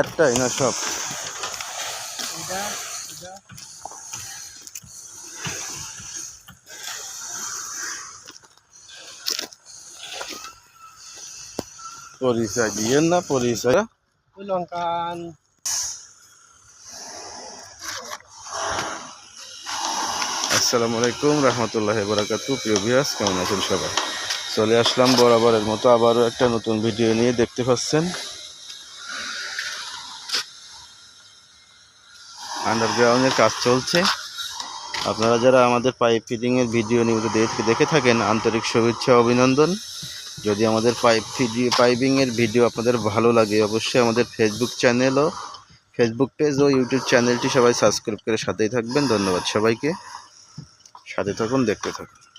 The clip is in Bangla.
আটটাই না সব। পরিচয় দিয়েন না পরিচয়। লঙ্কান আসসালামু আলাইকুম রহমতুল্লাহ বরাকাতু প্রিয় ভিউয়ার্স কেমন আছেন সবাই? চলে আসলাম বরাবরের মতো আবারও একটা নতুন ভিডিও নিয়ে। দেখতে পাচ্ছেন আন্ডারগ্রাউন্ডের কাজ চলছে। আপনারা যারা আমাদের পাইপ ফিটিংয়ের ভিডিও নিয়মিত দেখে থাকেন, আন্তরিক শুভেচ্ছা, অভিনন্দন। যদি আমাদের পাইপ ফিডি পাইপিংয়ের ভিডিও আপনাদের ভালো লাগে, অবশ্যই আমাদের ফেসবুক চ্যানেল ও ফেসবুক পেজ ও ইউটিউব চ্যানেলটি সবাই সাবস্ক্রাইব করে সাথেই থাকবেন। ধন্যবাদ সবাইকে। সাথে থাকুন, দেখতে থাকুন।